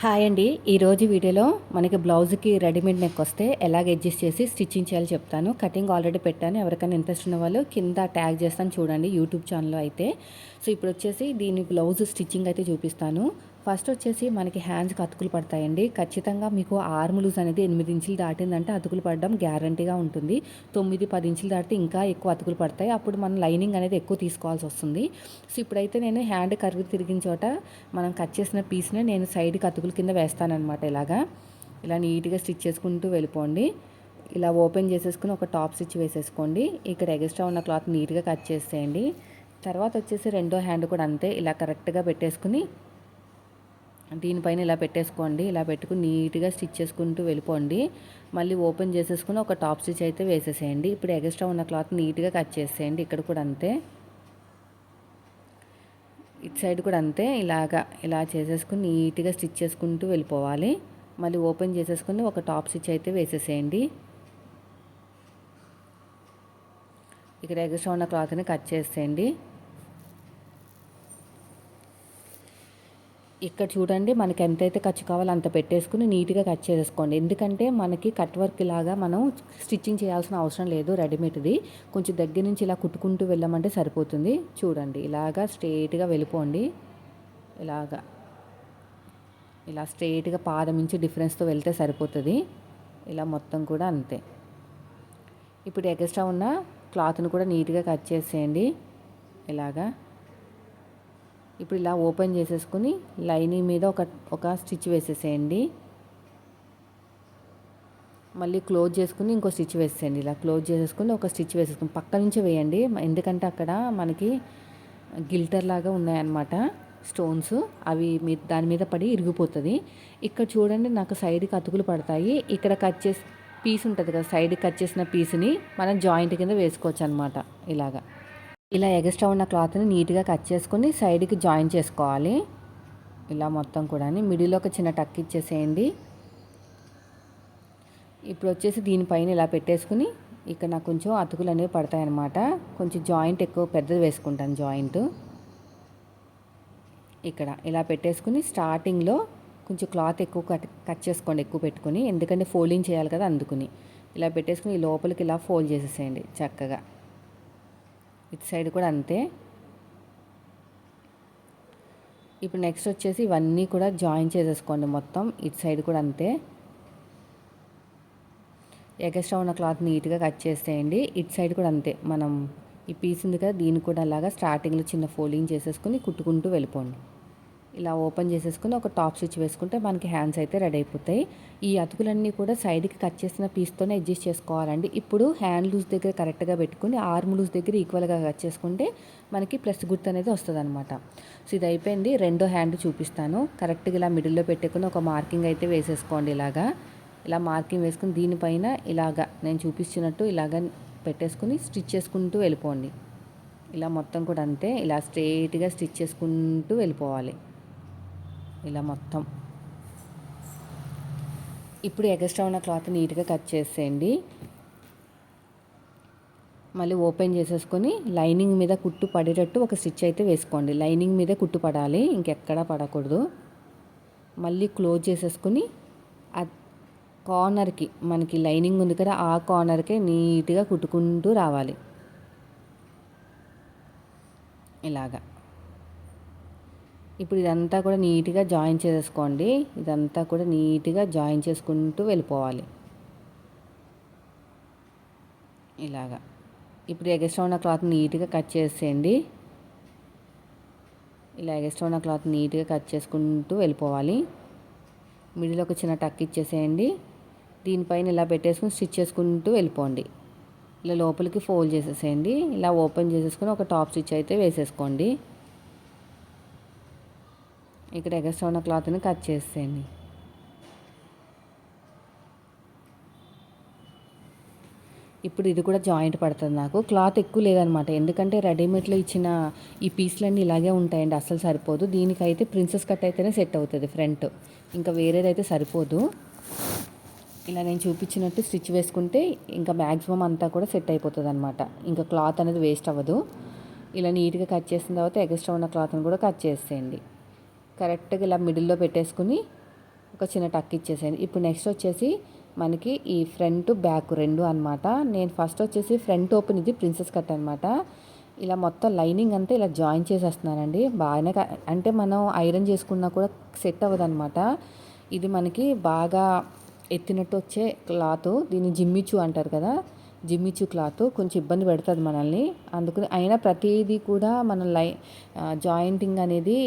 Hi అండి. ఈరోజు వీడియోలో మనకి బ్లౌజ్కి రెడీమేడ్ నెక్ వస్తే ఎలాగ అడ్జస్ట్ చేసి స్టిచ్చింగ్ చేయాలో చెప్తాను. కటింగ్ ఆల్రెడీ పెట్టాను. ఎవరికైనా ఇంట్రెస్ట్ ఉన్న వాళ్ళు కింద ట్యాగ్ చేస్తాను చూడండి యూట్యూబ్ ఛానల్లో అయితే. సో ఇప్పుడు వచ్చేసి దీని బ్లౌజ్ స్టిచ్చింగ్ అయితే చూపిస్తాను. ఫస్ట్ వచ్చేసి మనకి హ్యాండ్స్కి అతుకులు పడతాయండి. ఖచ్చితంగా మీకు ఆర్మ్ లూజ్ అనేది ఎనిమిది ఇంచులు దాటిందంటే అతుకులు పడడం గ్యారంటీగా ఉంటుంది. తొమ్మిది పది ఇంచులు దాటితే ఇంకా ఎక్కువ అతుకులు పడతాయి. అప్పుడు మనం లైనింగ్ అనేది ఎక్కువ తీసుకోవాల్సి వస్తుంది. సో ఇప్పుడైతే నేను హ్యాండ్ కరుగు తిరిగిన చోట మనం కట్ చేసిన పీస్ని నేను సైడ్కి అతుకుల కింద వేస్తానన్నమాట ఇలాగా. ఇలా నీట్గా స్టిచ్ చేసుకుంటూ వెళ్ళిపోండి. ఇలా ఓపెన్ చేసేసుకుని ఒక టాప్ స్టిచ్ వేసేసుకోండి. ఇక్కడ ఎగస్ట్రా ఉన్న క్లాత్ నీట్గా కట్ చేసేయండి. తర్వాత వచ్చేసి రెండో హ్యాండ్ కూడా అంతే. ఇలా కరెక్ట్గా పెట్టేసుకుని దీనిపైన ఇలా పెట్టేసుకోండి. ఇలా పెట్టుకుని నీట్గా స్టిచ్ చేసుకుంటూ వెళ్ళిపోండి. మళ్ళీ ఓపెన్ చేసేసుకుని ఒక టాప్ స్టిచ్ అయితే వేసేసేయండి. ఇప్పుడు ఎగస్ట్రా ఉన్న క్లాత్ నీట్గా కట్ చేసేయండి. ఇక్కడ కూడా అంతే. ఇటు సైడ్ కూడా అంతే. ఇలాగా ఇలా చేసేసుకుని నీట్గా స్టిచ్ చేసుకుంటూ వెళ్ళిపోవాలి. మళ్ళీ ఓపెన్ చేసేసుకుని ఒక టాప్ స్టిచ్ అయితే వేసేసేయండి. ఇక్కడ ఎగస్ట్రా ఉన్న క్లాత్ని కట్ చేసేయండి. ఇక్కడ చూడండి మనకి ఎంతైతే ఖర్చు కావాలో అంత పెట్టేసుకుని నీట్గా కట్ చేసేసుకోండి. ఎందుకంటే మనకి కట్ వర్క్ లాగా మనం స్టిచ్చింగ్ చేయాల్సిన అవసరం లేదు రెడీమేడ్ది. కొంచెం దగ్గర నుంచి ఇలా కుట్టుకుంటూ వెళ్ళమంటే సరిపోతుంది. చూడండి ఇలాగా స్ట్రైట్గా వెళ్ళిపోండి. ఇలాగా. ఇలా స్ట్రైట్గా పాదం నుంచి డిఫరెన్స్తో వెళ్తే సరిపోతుంది. ఇలా మొత్తం కూడా అంతే. ఇప్పుడు ఎక్స్ట్రా ఉన్న క్లాత్ను కూడా నీట్గా కట్ చేసేయండి. ఇలాగా. ఇప్పుడు ఇలా ఓపెన్ చేసేసుకుని లైనింగ్ మీద ఒక ఒక స్టిచ్ వేసేసేయండి. మళ్ళీ క్లోజ్ చేసుకుని ఇంకో స్టిచ్ వేసేయండి ఇలా క్లోజ్ చేసేసుకుని ఒక స్టిచ్ వేసేసుకుని పక్క నుంచి వేయండి. ఎందుకంటే అక్కడ మనకి గిల్టర్ లాగా ఉన్నాయన్నమాట స్టోన్స్. అవి మీ దాని మీద పడి ఇరిగిపోతుంది. ఇక్కడ చూడండి నాకు సైడ్కి అతుకులు పడతాయి. ఇక్కడ కట్ చేసి పీస్ ఉంటుంది కదా సైడ్ కట్ చేసిన పీస్ని మనం జాయింట్ కింద వేసుకోవచ్చు అనమాట ఇలాగా. ఇలా ఎగస్ట్రా ఉన్న క్లాత్ని నీట్గా కట్ చేసుకొని సైడ్కి జాయిన్ చేసుకోవాలి. ఇలా మొత్తం కూడా మిడిల్లో ఒక చిన్న టక్ ఇచ్చేసేయండి. ఇప్పుడు వచ్చేసి దీనిపైన ఇలా పెట్టేసుకుని ఇక్కడ నాకు కొంచెం అతుకులు అనేవి పడతాయన్నమాట. కొంచెం జాయింట్ ఎక్కువ పెద్దది వేసుకుంటాను జాయింట్. ఇక్కడ ఇలా పెట్టేసుకుని స్టార్టింగ్లో కొంచెం క్లాత్ ఎక్కువ కట్ కట్ చేసుకోండి ఎక్కువ పెట్టుకుని. ఎందుకంటే ఫోల్డింగ్ చేయాలి కదా అందుకుని. ఇలా పెట్టేసుకుని లోపలికి ఇలా ఫోల్డ్ చేసేసేయండి చక్కగా. ఇటు సైడ్ కూడా అంతే. ఇప్పుడు నెక్స్ట్ వచ్చేసి ఇవన్నీ కూడా జాయిన్ చేసేసుకోండి మొత్తం. ఇటు సైడ్ కూడా అంతే. ఎగస్ట్రా ఉన్న క్లాత్ నీట్గా కట్ చేసేయండి. ఇటు సైడ్ కూడా అంతే. మనం ఈ పీస్ ఉంది కదా దీన్ని కూడా అలాగా స్టార్టింగ్లో చిన్న ఫోల్డింగ్ చేసేసుకుని కుట్టుకుంటూ వెళ్ళిపోండి. ఇలా ఓపెన్ చేసేసుకుని ఒక టాప్ స్టిచ్ వేసుకుంటే మనకి హ్యాండ్స్ అయితే రెడీ అయిపోతాయి. ఈ అతుకులన్నీ కూడా సైడ్కి కట్ చేసిన పీస్తోనే అడ్జస్ట్ చేసుకోవాలండి. ఇప్పుడు హ్యాండ్ లూజ్ దగ్గర కరెక్ట్గా పెట్టుకుని ఆర్మ్ లూజ్ దగ్గర ఈక్వల్గా కట్ చేసుకుంటే మనకి ప్లస్ గుర్తు అనేది వస్తుంది అనమాట సో ఇది అయిపోయింది. రెండో హ్యాండ్ చూపిస్తాను. కరెక్ట్గా ఇలా మిడిల్లో పెట్టుకుని ఒక మార్కింగ్ అయితే వేసేసుకోండి ఇలాగా. ఇలా మార్కింగ్ వేసుకుని దీనిపైన ఇలాగా నేను చూపించినట్టు ఇలాగ పెట్టేసుకుని స్టిచ్ చేసుకుంటూ వెళ్ళిపోండి. ఇలా మొత్తం కూడా అంతే. ఇలా స్ట్రైట్గా స్టిచ్ చేసుకుంటూ వెళ్ళిపోవాలి. ఇలా మొత్తం. ఇప్పుడు ఎగస్ట్రా ఉన్న క్లాత్ నీట్గా కట్ చేసేయండి. మళ్ళీ ఓపెన్ చేసేసుకొని లైనింగ్ మీద కుట్టు పడేటట్టు ఒక స్టిచ్ అయితే వేసుకోండి. లైనింగ్ మీద కుట్టు పడాలి ఇంకెక్కడా పడకూడదు. మళ్ళీ క్లోజ్ చేసేసుకుని ఆ కార్నర్కి మనకి లైనింగ్ ఉంది కదా ఆ కార్నర్కే నీట్గా కుట్టుకుంటూ రావాలి. ఇలాగా. ఇప్పుడు ఇదంతా కూడా నీట్గా జాయిన్ చేసేసుకోండి ఇదంతా కూడా నీట్గా జాయిన్ చేసుకుంటూ వెళ్ళిపోవాలి. ఇలాగా. ఇప్పుడు ఎగస్ట్రా ఉన్న క్లాత్ నీట్గా కట్ చేసేయండి. ఇలా ఎగస్ట్రా ఉన్న క్లాత్ నీట్గా కట్ చేసుకుంటూ వెళ్ళిపోవాలి. మిడిల్ ఒక చిన్న టక్ ఇచ్చేసేయండి. దీనిపైన ఇలా పెట్టేసుకుని స్టిచ్ చేసుకుంటూ వెళ్ళిపోండి. ఇలా లోపలికి ఫోల్డ్ చేసేసేయండి. ఇలా ఓపెన్ చేసేసుకుని ఒక టాప్ స్టిచ్ అయితే వేసేసుకోండి. ఇక్కడ ఎగస్ట్రా ఉన్న క్లాత్ని కట్ చేసేయండి. ఇప్పుడు ఇది కూడా జాయింట్ పడుతుంది నాకు. క్లాత్ ఎక్కువ లేదనమాట. ఎందుకంటే రెడీమేడ్లో ఇచ్చిన ఈ పీస్లన్నీ ఇలాగే ఉంటాయండి. అస్సలు సరిపోదు. దీనికైతే ప్రిన్సెస్ కట్ అయితేనే సెట్ అవుతుంది ఫ్రంట్. ఇంకా వేరేదైతే సరిపోదు. ఇలా నేను చూపించినట్టు స్టిచ్ వేసుకుంటే ఇంకా మ్యాక్సిమం అంతా కూడా సెట్ అయిపోతుంది అనమాట ఇంకా క్లాత్ అనేది వేస్ట్ అవ్వదు. ఇలా నీట్గా కట్ చేసిన తర్వాత ఎక్స్ట్రా ఉన్న క్లాత్ని కూడా కట్ చేసేయండి. కరెక్ట్గా ఇలా మిడిల్లో పెట్టేసుకుని ఒక చిన్న టక్ ఇచ్చేసాను ఇప్పుడు నెక్స్ట్ వచ్చేసి మనకి ఈ ఫ్రంట్ బ్యాక్ రెండు అనమాట నేను ఫస్ట్ వచ్చేసి ఫ్రంట్ ఓపెన్ ఇది ప్రిన్సెస్ కట్ అనమాట ఇలా మొత్తం లైనింగ్ అంతా ఇలా జాయిన్ చేసేస్తున్నానండి. బాగానే అంటే మనం ఐరన్ చేసుకున్నా కూడా సెట్ అవ్వదన్నమాట. ఇది మనకి బాగా ఎత్తినట్టు వచ్చే క్లాత్ దీన్ని జిమ్మిచు అంటారు కదా. జిమ్మిచు క్లాత్ కొంచెం ఇబ్బంది పెడుతుంది మనల్ని. అందుకని అయినా ప్రతిదీ కూడా మన లై జాయింటింగ్ అనేది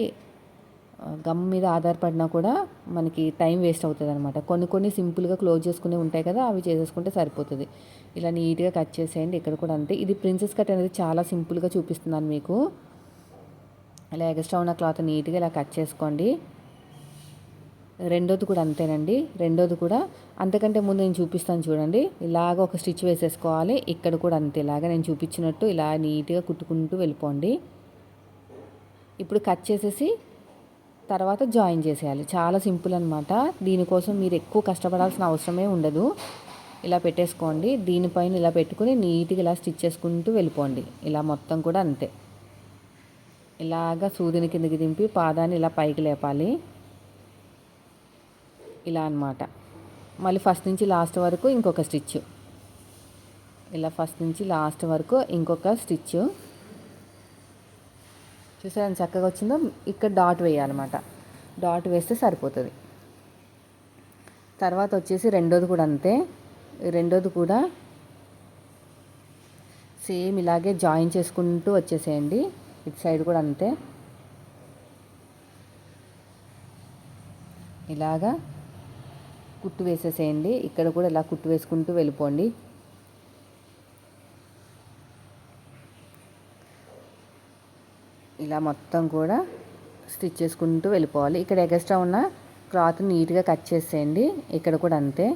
గమ్ మీద ఆధారపడినా కూడా మనకి టైం వేస్ట్ అవుతుంది అనమాట కొన్ని కొన్ని సింపుల్గా క్లోజ్ చేసుకునే ఉంటాయి కదా అవి చేసేసుకుంటే సరిపోతుంది. ఇలా నీట్గా కట్ చేసేయండి ఇక్కడ కూడా అంతే. ఇది ప్రిన్సెస్ కట్ అనేది చాలా సింపుల్గా చూపిస్తున్నాను మీకు. ఇలా ఎక్స్ట్రా ఉన్న క్లాత్ నీట్గా ఇలా కట్ చేసుకోండి. రెండోది కూడా అంతేనండి. రెండోది కూడా అంతకంటే ముందు నేను చూపిస్తాను చూడండి. ఇలాగ ఒక స్టిచ్ వేసేసుకోవాలి. ఇక్కడ కూడా అంతే. ఇలాగ నేను చూపించినట్టు ఇలా నీట్గా కుట్టుకుంటూ వెళ్ళిపోండి. ఇప్పుడు కట్ చేసేసి తర్వాత జాయిన్ చేసేయాలి. చాలా సింపుల్ అనమాట దీనికోసం మీరు ఎక్కువ కష్టపడాల్సిన అవసరమే ఉండదు. ఇలా పెట్టేసుకోండి. దీనిపైన ఇలా పెట్టుకుని నీట్గా ఇలా స్టిచ్ చేసుకుంటూ వెళ్ళిపోండి. ఇలా మొత్తం కూడా అంతే. ఇలాగా సూదిని కిందకి దింపి పాదాన్ని ఇలా పైకి లేపాలి. ఇలా అన్నమాట. మళ్ళీ ఫస్ట్ నుంచి లాస్ట్ వరకు ఇంకొక స్టిచ్. ఇలా ఫస్ట్ నుంచి లాస్ట్ వరకు ఇంకొక స్టిచ్. చూసారా? చక్కగా వచ్చిందో. ఇక్కడ డాట్ వేయాలన్నమాట. డాట్ వేస్తే సరిపోతుంది. తర్వాత వచ్చేసి రెండోది కూడా అంతే. రెండోది కూడా సేమ్ ఇలాగే జాయిన్ చేసుకుంటూ వచ్చేసేయండి. ఇటు సైడ్ కూడా అంతే. ఇలాగా కుట్టు వేసేసేయండి. ఇక్కడ కూడా ఇలా కుట్టు వేసుకుంటూ వెళ్ళిపోండి. ఇలా మొత్తం కూడా స్టిచ్ చేసుకుంటూ వెళ్ళిపోవాలి. ఇక్కడ ఎగస్ట్రా ఉన్న క్లాత్ నీట్గా కట్ చేసేయండి. ఇక్కడ కూడా అంతే.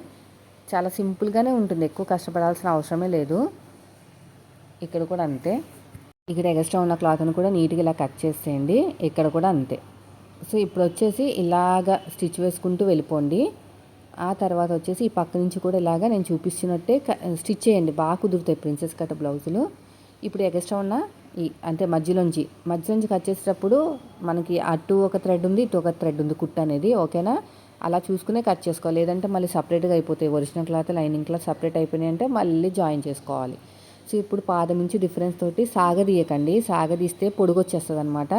చాలా సింపుల్గానే ఉంటుంది. ఎక్కువ కష్టపడాల్సిన అవసరమే లేదు. ఇక్కడ కూడా అంతే. ఇక్కడ ఎగస్ట్రా ఉన్న క్లాత్ని కూడా నీట్గా ఇలా కట్ చేసేయండి. ఇక్కడ కూడా అంతే. సో ఇప్పుడు వచ్చేసి ఇలాగ స్టిచ్ వేసుకుంటూ వెళ్ళిపోండి. ఆ తర్వాత వచ్చేసి ఈ పక్క నుంచి కూడా ఇలాగా నేను చూపిస్తున్నట్టే స్టిచ్ చేయండి. బాగా కుదురుతాయి ప్రిన్సెస్ కట్ బ్లౌజులు. ఇప్పుడు ఎగస్ట్రా ఉన్న ఈ అంటే మధ్యలోంచి మధ్యలోంచి కట్ చేసేటప్పుడు మనకి అటు ఒక థ్రెడ్ ఉంది ఇటు ఒక థ్రెడ్ ఉంది కుట్ అనేది ఓకేనా? అలా చూసుకునే కట్ చేసుకోవాలి. లేదంటే మళ్ళీ సపరేట్గా అయిపోతాయి. Original cloth lining cloth separate అయిపోయినాయి అంటే మళ్ళీ జాయిన్ చేసుకోవాలి. సో ఇప్పుడు పాదం నుంచి డిఫరెన్స్ తోటి సాగదీయకండి సాగదీస్తే పొడుగు వచ్చేస్తుంది అనమాట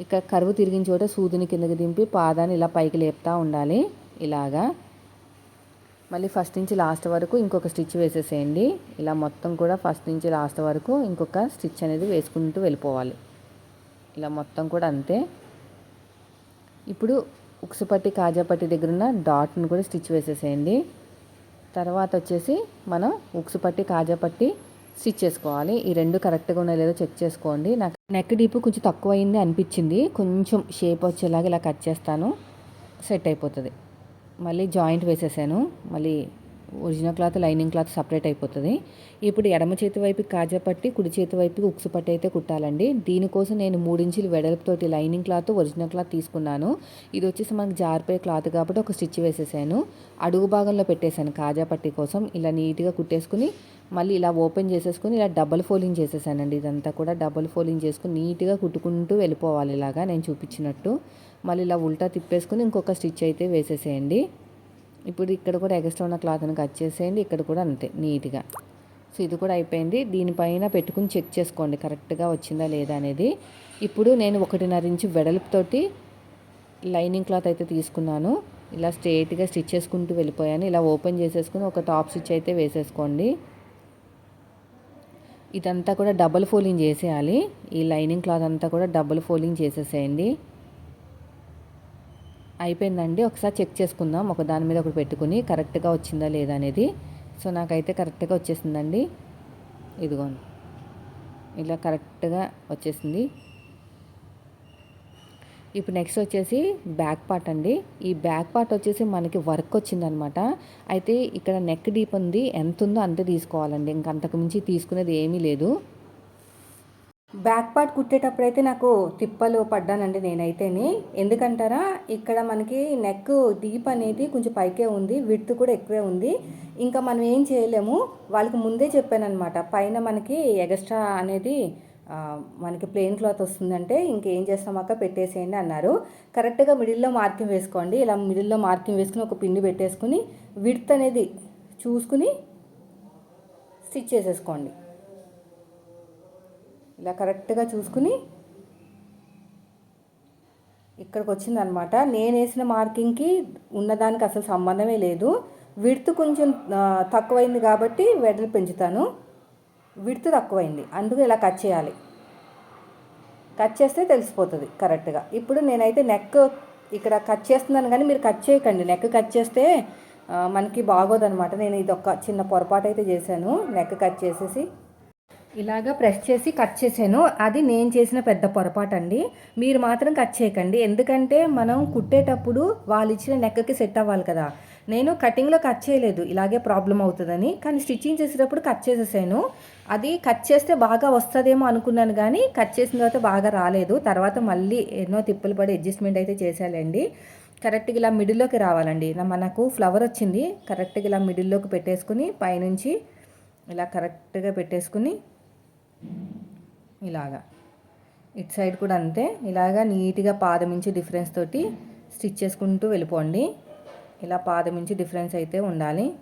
ఇక కరువు తిరిగిన చోట సూదిని కిందకి దింపి పాదాన్ని ఇలా పైకి లేపుతూ ఉండాలి. ఇలాగా. మళ్ళీ ఫస్ట్ నుంచి లాస్ట్ వరకు ఇంకొక స్టిచ్ వేసేసేయండి. ఇలా మొత్తం కూడా ఫస్ట్ నుంచి లాస్ట్ వరకు ఇంకొక స్టిచ్ అనేది వేసుకుంటూ వెళ్ళిపోవాలి. ఇలా మొత్తం కూడా అంతే. ఇప్పుడు ఉక్సుపట్టి కాజాపట్టి దగ్గర ఉన్న డాట్ను కూడా స్టిచ్ వేసేసేయండి. తర్వాత వచ్చేసి మనం ఉక్సుపట్టి కాజాపట్టి స్టిచ్ చేసుకోవాలి. ఈ రెండు కరెక్ట్గా ఉన్నాయో లేదో చెక్ చేసుకోండి. నాకు నెక్ డీప్ కొంచెం తక్కువ అయింది అనిపించింది. కొంచెం షేప్ వచ్చేలాగా ఇలా కట్ చేస్తాను. సెట్ అయిపోతుంది. మళ్ళీ జాయింట్ వేసేసాను. మళ్ళీ original cloth lining cloth separate అయిపోతుంది. ఇప్పుడు ఎడమ చేతి వైపు కాజా పట్టి కుడి చేతి వైపు ఉక్సు పట్టి అయితే కుట్టాలండి. దీనికోసం నేను మూడించులు వెడల్పుతోటి లైనింగ్ క్లాత్ ఒరిజినల్ క్లాత్ తీసుకున్నాను. ఇది వచ్చేసి మనకు జారిపోయే క్లాత్ కాబట్టి ఒక స్టిచ్ వేసేసాను. అడుగు భాగంలో పెట్టేశాను కాజా పట్టి కోసం. ఇలా నీట్గా కుట్టేసుకుని మళ్ళీ ఇలా ఓపెన్ చేసేసుకుని ఇలా డబల్ ఫోలింగ్ చేసేసానండి. ఇదంతా కూడా డబల్ ఫోలింగ్ చేసుకుని నీట్గా కుట్టుకుంటూ వెళ్ళిపోవాలి ఇలాగా నేను చూపించినట్టు. మళ్ళీ ఇలా ఉల్టా తిప్పేసుకుని ఇంకొక స్టిచ్ అయితే వేసేసేయండి. ఇప్పుడు ఇక్కడ కూడా ఎగస్ట్రా ఉన్న క్లాత్ని కట్ చేసేయండి. ఇక్కడ కూడా అంతే నీట్గా. సో ఇది కూడా అయిపోయింది. దీనిపైన పెట్టుకుని చెక్ చేసుకోండి. కరెక్ట్గా వచ్చిందా లేదా అనేది. ఇప్పుడు నేను ఒకటిన్నర ఇంచు వెడల్పుతోటి లైనింగ్ క్లాత్ అయితే తీసుకున్నాను. ఇలా స్ట్రేట్గా స్టిచ్ చేసుకుంటూ వెళ్ళిపోయాను. ఇలా ఓపెన్ చేసేసుకుని ఒక టాప్ స్టిచ్ అయితే వేసేసుకోండి. ఇదంతా కూడా డబుల్ ఫోల్డింగ్ చేసేయాలి. ఈ లైనింగ్ క్లాత్ అంతా కూడా డబుల్ ఫోల్డింగ్ చేసేసేయండి. అయిపోయిందండి. ఒకసారి చెక్ చేసుకుందాం. ఒక దాని మీద ఒకటి పెట్టుకుని కరెక్ట్గా వచ్చిందా లేదా అనేది. సో నాకైతే కరెక్ట్గా వచ్చేసిందండి. ఇదిగోండి. ఇలా కరెక్ట్గా వచ్చేసింది. ఇప్పుడు నెక్స్ట్ వచ్చేసి బ్యాక్ పార్ట్ అండి. ఈ బ్యాక్ పార్ట్ వచ్చేసి మనకి వర్క్ వచ్చిందనమాట. అయితే ఇక్కడ నెక్ డీప్ ఉంది. ఎంత ఉందో అంతే తీసుకోవాలండి. ఇంకంతకు మించి తీసుకునేది ఏమీ లేదు. బ్యాక్ పార్ట్ కుట్టేటప్పుడు అయితే నాకు తిప్పలు పడ్డానండి నేనైతేని. ఎందుకంటారా ఇక్కడ మనకి నెక్ డీప్ అనేది కొంచెం పైకే ఉంది. విడ్త్ కూడా ఎక్కువే ఉంది. ఇంకా మనం ఏం చేయలేము. వాళ్ళకి ముందే చెప్పానమాట పైన మనకి ఎగస్ట్రా అనేది మనకి ప్లెయిన్ క్లాత్ వస్తుందంటే ఇంకేం చేస్తామక్క పెట్టేసేయండి అన్నారు. కరెక్ట్గా మిడిల్లో మార్కింగ్ వేసుకోండి. ఇలా మిడిల్లో మార్కింగ్ వేసుకుని ఒక పిండి పెట్టేసుకుని విడ్త్ అనేది చూసుకుని స్టిచ్ చేసేసుకోండి. ఇలా కరెక్ట్గా చూసుకుని ఇక్కడికి వచ్చిందనమాట. నేను వేసిన మార్కింగ్కి ఉన్నదానికి అసలు సంబంధమే లేదు. విడ్త్ కొంచెం తక్కువైంది కాబట్టి వెడలు పెంచుతాను. విడ్త్ తక్కువైంది. అందుకు ఇలా కట్ చేయాలి. కట్ చేస్తే తెలిసిపోతుంది కరెక్ట్గా ఇప్పుడు నేనైతే నెక్ ఇక్కడ కట్ చేస్తున్నాను కానీ మీరు కట్ చేయకండి. నెక్ కట్ చేస్తే మనకి బాగోదన్నమాట. నేను ఇది ఒక చిన్న పొరపాటు అయితే చేశాను. నెక్ కట్ చేసేసి ఇలాగా ప్రెస్ చేసి కట్ చేశాను. అది నేను చేసిన పెద్ద పొరపాటు అండి మీరు మాత్రం కట్ చేయకండి. ఎందుకంటే మనం కుట్టేటప్పుడు వాళ్ళు ఇచ్చిన నెక్కకి సెట్ అవ్వాలి కదా. నేను కటింగ్లో కట్ చేయలేదు. ఇలాగే ప్రాబ్లం అవుతుందని. కానీ స్టిచ్చింగ్ చేసేటప్పుడు కట్ చేసేసాను. అది కట్ చేస్తే బాగా వస్తుందేమో అనుకున్నాను కానీ కట్ చేసిన తర్వాత బాగా రాలేదు. తర్వాత మళ్ళీ ఎన్నో తిప్పులు పడి అడ్జస్ట్మెంట్ అయితే చేసేయాలండి కరెక్ట్గా ఇలా మిడిల్లోకి రావాలండి. మనకు ఫ్లవర్ వచ్చింది. కరెక్ట్గా ఇలా మిడిల్లోకి పెట్టేసుకుని పైనుంచి ఇలా కరెక్ట్గా పెట్టేసుకుని ఇలాగా. ఇటు సైడ్ కూడా అంతే. ఇలాగా నీట్గా పాదమించి డిఫరెన్స్ తోటి స్టిచ్ చేసుకుంటూ వెళ్ళిపోండి. ఇలా పాదమించి డిఫరెన్స్ అయితే ఉండాలి.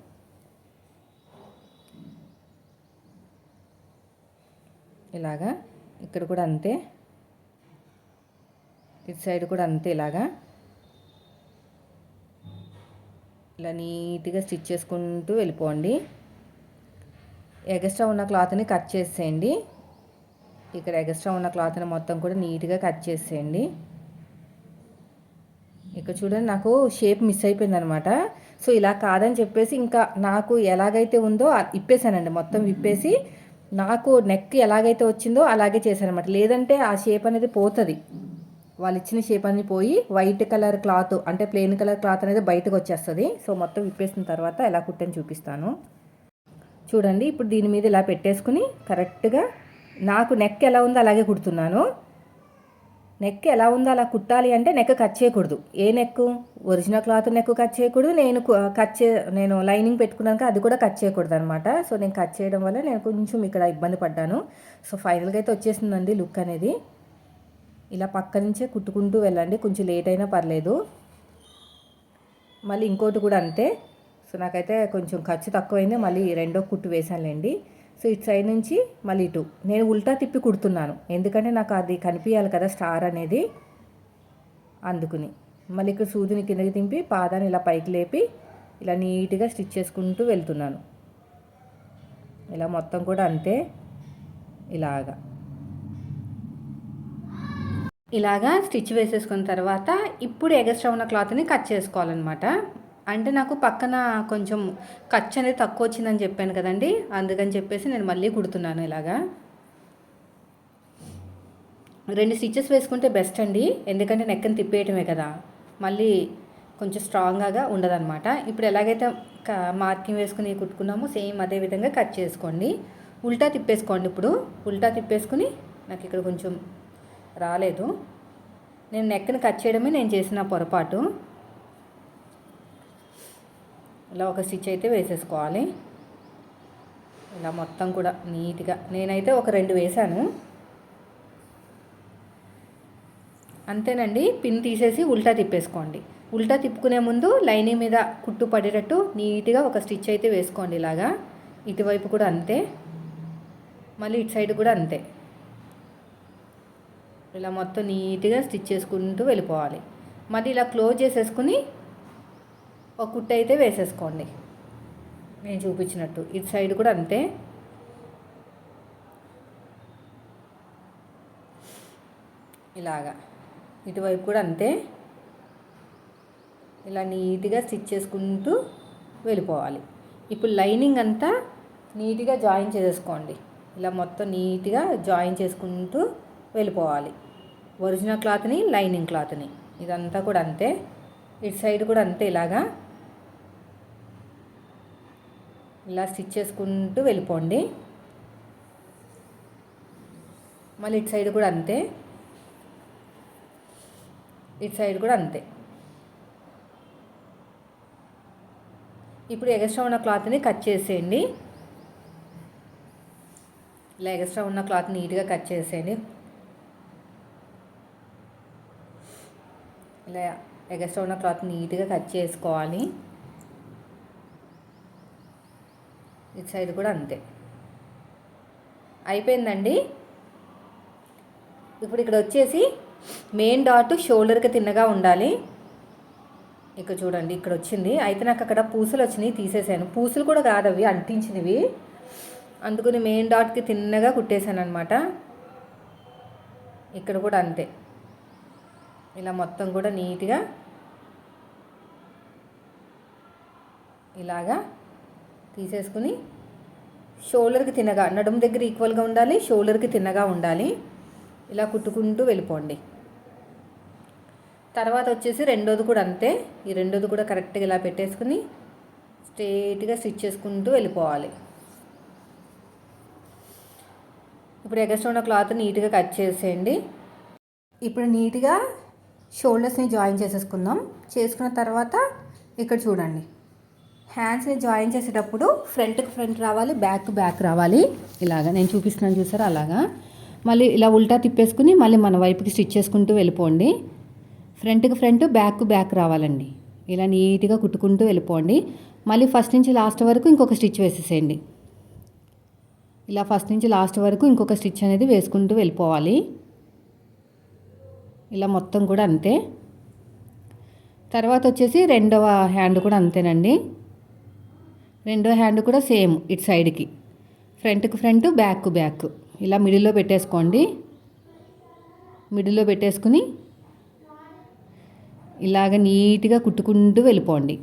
ఇలాగా. ఇక్కడ కూడా అంతే. ఇటు సైడ్ కూడా అంతే ఇలాగా. ఇలా నీట్గా స్టిచ్ చేసుకుంటూ వెళ్ళిపోండి. ఎగస్ట్రా ఉన్న క్లాత్ని కట్ చేసేయండి. ఇక్కడ ఎగస్ట్రా ఉన్న క్లాత్ని మొత్తం కూడా నీట్గా కట్ చేసేయండి. ఇక్కడ చూడండి నాకు షేప్ మిస్ అయిపోయింది అనమాట సో ఇలా కాదని చెప్పేసి ఇంకా నాకు ఎలాగైతే ఉందో ఇప్పేసానండి. మొత్తం విప్పేసి నాకు నెక్ ఎలాగైతే వచ్చిందో అలాగే చేశాను అనమాట లేదంటే ఆ షేప్ అనేది పోతుంది. వాళ్ళు ఇచ్చిన షేప్ అనేది పోయి వైట్ కలర్ క్లాత్ అంటే ప్లెయిన్ కలర్ క్లాత్ అనేది బయటకు వచ్చేస్తుంది. సో మొత్తం విప్పేసిన తర్వాత ఎలా కుట్టని చూపిస్తాను. చూడండి ఇప్పుడు దీని మీద ఇలా పెట్టేసుకుని కరెక్ట్గా నాకు నెక్ ఎలా ఉందో అలాగే కుడుతున్నాను. నెక్ ఎలా ఉందో అలా కుట్టాలి అంటే నెక్ కట్ చేయకూడదు. ఏ neck original cloth neck cut చేయకూడదు. నేను కట్ చే నేను లైనింగ్ పెట్టుకున్నాక అది కూడా కట్ చేయకూడదు అనమాట సో నేను కట్ చేయడం వల్ల నేను కొంచెం ఇక్కడ ఇబ్బంది పడ్డాను. సో ఫైనల్గా అయితే వచ్చేసిందండి లుక్ అనేది. ఇలా పక్క నుంచే కుట్టుకుంటూ వెళ్ళండి. కొంచెం లేట్ అయినా పర్లేదు. మళ్ళీ ఇంకోటి కూడా అంతే. సో నాకైతే కొంచెం ఖర్చు తక్కువైంది మళ్ళీ రెండో కుట్టు వేసానులేండి సో ఇటు సైడ్ నుంచి మళ్ళీ ఇటు. నేను ఉల్టా తిప్పి కుడుతున్నాను. ఎందుకంటే నాకు అది కనిపించాలి కదా స్టార్ అనేది. అందుకుని. మళ్ళీ ఇక్కడ సూదిని కిందకి దింపి పాదాన్ని ఇలా పైకి లేపి ఇలా నీట్గా స్టిచ్ చేసుకుంటూ వెళ్తున్నాను. ఇలా మొత్తం కూడా అంతే. ఇలాగా. ఇలాగా స్టిచ్ వేసేసుకున్న తర్వాత ఇప్పుడు ఎగస్ట్రా ఉన్న క్లాత్ని కట్ చేసుకోవాలన్నమాట. అంటే నాకు పక్కన కొంచెం ఖర్చు అనేది తక్కువ వచ్చిందని చెప్పాను కదండి. అందుకని చెప్పేసి నేను మళ్ళీ కుడుతున్నాను ఇలాగా. రెండు స్టిచ్చెస్ వేసుకుంటే బెస్ట్ అండి. ఎందుకంటే నెక్కని తిప్పేయటమే కదా. మళ్ళీ కొంచెం స్ట్రాంగ్గా ఉండదన్నమాట. ఇప్పుడు ఎలాగైతే మార్కింగ్ వేసుకుని కుట్టుకున్నామో సేమ్ అదే విధంగా కట్ చేసుకోండి. ఉల్టా తిప్పేసుకోండి ఇప్పుడు. ఉల్టా తిప్పేసుకుని నాకు ఇక్కడ కొంచెం రాలేదు. నేను నెక్కను కట్ చేయడమే నేను చేసిన పొరపాటు. ఇలా ఒక స్టిచ్ అయితే వేసేసుకోవాలి. ఇలా మొత్తం కూడా నీట్గా నేనైతే ఒక రెండు వేశాను అంతేనండి పిన్ తీసేసి ఉల్టా తిప్పేసుకోండి. ఉల్టా తిప్పుకునే ముందు లైనింగ్ మీద కుట్టు పడేటట్టు నీట్గా ఒక స్టిచ్ అయితే వేసుకోండి ఇలాగా. ఇటువైపు కూడా అంతే. మళ్ళీ ఇటు సైడ్ కూడా అంతే. ఇలా మొత్తం నీట్గా స్టిచ్ చేసుకుంటూ వెళ్ళిపోవాలి. మళ్ళీ ఇలా క్లోజ్ చేసేసుకుని ఒక కుట్టు అయితే వేసేసుకోండి. నేను చూపించినట్టు. ఇటు సైడ్ కూడా అంతే. ఇలాగా. ఇటువైపు కూడా అంతే. ఇలా నీట్గా స్టిచ్ చేసుకుంటూ వెళ్ళిపోవాలి. ఇప్పుడు లైనింగ్ అంతా నీట్గా జాయిన్ చేసేసుకోండి. ఇలా మొత్తం నీట్గా జాయిన్ చేసుకుంటూ వెళ్ళిపోవాలి. ఒరిజినల్ క్లాత్ని లైనింగ్ క్లాత్ని. ఇదంతా కూడా అంతే. ఇటు సైడ్ కూడా అంతే ఇలాగా. ఇలా స్టిచ్ చేసుకుంటూ వెళ్ళిపోండి. మళ్ళీ ఇటు సైడ్ కూడా అంతే. ఇటు సైడ్ కూడా అంతే. ఇప్పుడు ఎగస్ట్రా ఉన్న క్లాత్ని కట్ చేసేయండి. ఇలా ఎగస్ట్రా ఉన్న క్లాత్ నీట్గా కట్ చేసేయండి. ఇలా ఎగస్ట్రా ఉన్న క్లాత్ నీట్గా కట్ చేసుకోవాలి. ఇటు సైడ్ కూడా అంతే. అయిపోయిందండి? ఇప్పుడు ఇక్కడ వచ్చేసి మెయిన్ డాట్ షోల్డర్కి తిన్నగా ఉండాలి. ఇక్కడ చూడండి ఇక్కడ వచ్చింది. అయితే నాకు అక్కడ పూసలు వచ్చినాయి తీసేసాను. పూసలు కూడా కాదు అవి అంటించినవి. అందుకని మెయిన్ డాట్కి తిన్నగా కుట్టేశాను అనమాట ఇక్కడ కూడా అంతే. ఇలా మొత్తం కూడా నీట్గా ఇలాగా తీసేసుకుని షోల్డర్కి తినగా నడుము దగ్గర ఈక్వల్గా ఉండాలి షోల్డర్కి తిన్నగా ఉండాలి. ఇలా కుట్టుకుంటూ వెళ్ళిపోండి. తర్వాత వచ్చేసి రెండోది కూడా అంతే. ఈ రెండోది కూడా కరెక్ట్గా ఇలా పెట్టేసుకుని స్ట్రేట్గా స్టిచ్ చేసుకుంటూ వెళ్ళిపోవాలి. ఇప్పుడు ఎగస్ట్రా ఉన్న క్లాత్ నీట్గా కట్ చేసేయండి. ఇప్పుడు నీట్గా షోల్డర్స్ని జాయిన్ చేసేసుకుందాం. చేసుకున్న తర్వాత ఇక్కడ చూడండి. హ్యాండ్స్ని జాయిన్ చేసేటప్పుడు ఫ్రంట్కి ఫ్రంట్ రావాలి బ్యాక్ బ్యాక్ రావాలి. ఇలాగా నేను చూపిస్తున్నాను చూసారా? అలాగా. మళ్ళీ ఇలా ఉల్టా తిప్పేసుకుని మళ్ళీ మన వైపుకి స్టిచ్ చేసుకుంటూ వెళ్ళిపోండి. ఫ్రంట్కి ఫ్రంట్ బ్యాక్ బ్యాక్ రావాలండి. ఇలా నీట్గా కుట్టుకుంటూ వెళ్ళిపోండి. మళ్ళీ ఫస్ట్ నుంచి లాస్ట్ వరకు ఇంకొక స్టిచ్ వేసేసేయండి. ఇలా ఫస్ట్ నుంచి లాస్ట్ వరకు ఇంకొక స్టిచ్ అనేది వేసుకుంటూ వెళ్ళిపోవాలి. ఇలా మొత్తం కూడా అంతే. తర్వాత వచ్చేసి రెండవ హ్యాండ్ కూడా అంతేనండి. రెండో హ్యాండ్ కూడా సేమ్ ఇటు సైడ్కి. ఫ్రంట్కి ఫ్రంట్ బ్యాక్ బ్యాక్. ఇలా మిడిల్లో పెట్టేసుకోండి. మిడిల్లో పెట్టేసుకుని ఇలాగ నీట్గా కుట్టుకుంటూ వెళ్ళిపోండి.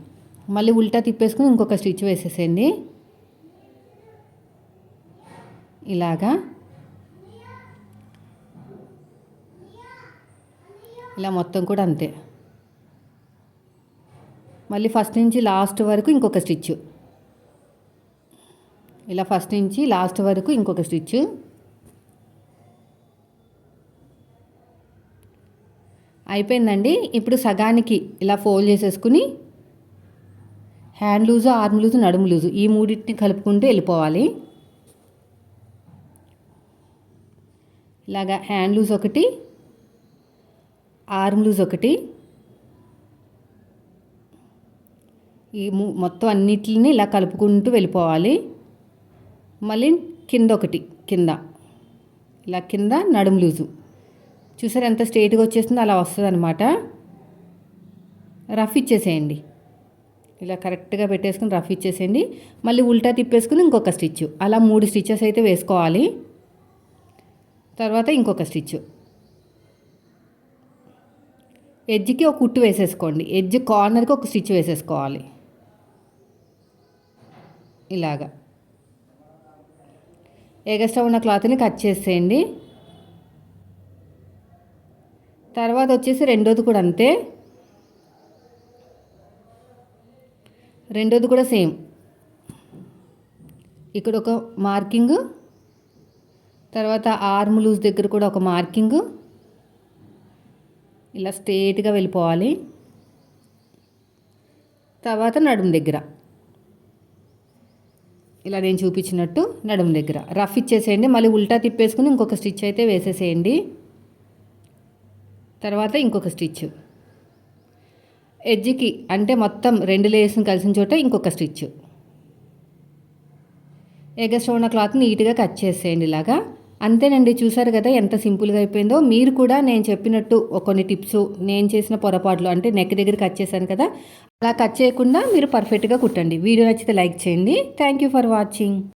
మళ్ళీ ఉల్టా తిప్పేసుకుని ఇంకొక స్టిచ్ వేసేసేయండి. ఇలాగా. ఇలా మొత్తం కూడా అంతే. మళ్ళీ ఫస్ట్ నుంచి లాస్ట్ వరకు ఇంకొక స్టిచ్. ఇలా ఫస్ట్ నుంచి లాస్ట్ వరకు ఇంకొక స్టిచ్ అయిపోయిందండి. ఇప్పుడు సగానికి ఇలా ఫోల్డ్ చేసేసుకుని హ్యాండ్ లూజు ఆర్మ్ లూజు నడుము లూజు ఈ మూడింటిని కలుపుకుంటూ వెళ్ళిపోవాలి. ఇలాగా హ్యాండ్ లూజ్ ఒకటి ఆర్మ్ లూజ్ ఒకటి. ఈ మొత్తం అన్నిటిని ఇలా కలుపుకుంటూ వెళ్ళిపోవాలి. మళ్ళీ కింద ఒకటి కింద. ఇలా కింద నడుము లూజు. చూసారు ఎంత స్ట్రేట్గా వచ్చేస్తుందో అలా వస్తుంది అనమాట రఫ్ ఇచ్చేసేయండి. ఇలా కరెక్ట్గా పెట్టేసుకుని రఫ్ ఇచ్చేసేయండి. మళ్ళీ ఉల్టా తిప్పేసుకుని ఇంకొక స్టిచ్ అలా మూడు స్టిచ్చెస్ అయితే వేసుకోవాలి. తర్వాత ఇంకొక స్టిచ్ ఎడ్జ్కి ఒక కుట్టు వేసేసుకోండి. ఎడ్జ్ కార్నర్కి ఒక స్టిచ్ వేసేసుకోవాలి. ఇలాగా. ఎగస్ట్రా ఉన్న క్లాత్ని కట్ చేసేయండి. తర్వాత వచ్చేసి రెండోది కూడా అంతే. రెండోది కూడా సేమ్. ఇక్కడ ఒక మార్కింగ్ తర్వాత ఆర్మ్ లూజ్ దగ్గర కూడా ఒక మార్కింగ్. ఇలా స్ట్రేట్గా వెళ్ళిపోవాలి. తర్వాత నడుము దగ్గర. ఇలా నేను చూపించినట్టు నడుము దగ్గర. రఫ్ ఇచ్చేసేయండి మళ్ళీ ఉల్టా తిప్పేసుకుని ఇంకొక స్టిచ్ అయితే వేసేసేయండి. తర్వాత ఇంకొక స్టిచ్. ఎడ్జ్కి అంటే మొత్తం రెండు లేయర్స్ని కలిసిన చోట ఇంకొక స్టిచ్. ఎగస్ట్రోన క్లాత్ నీట్గా కట్ చేసేయండి ఇలాగా. అంతేనండి చూసారు కదా ఎంత సింపుల్గా అయిపోయిందో. మీరు కూడా నేను చెప్పినట్టు కొన్ని టిప్స్ నేను చేసిన పొరపాట్లు అంటే నెక్ దగ్గర కట్ చేశాను కదా అలా కట్ చేయకుండా మీరు పర్ఫెక్ట్గా కుట్టండి. వీడియో నచ్చితే లైక్ చేయండి. Thank you for watching.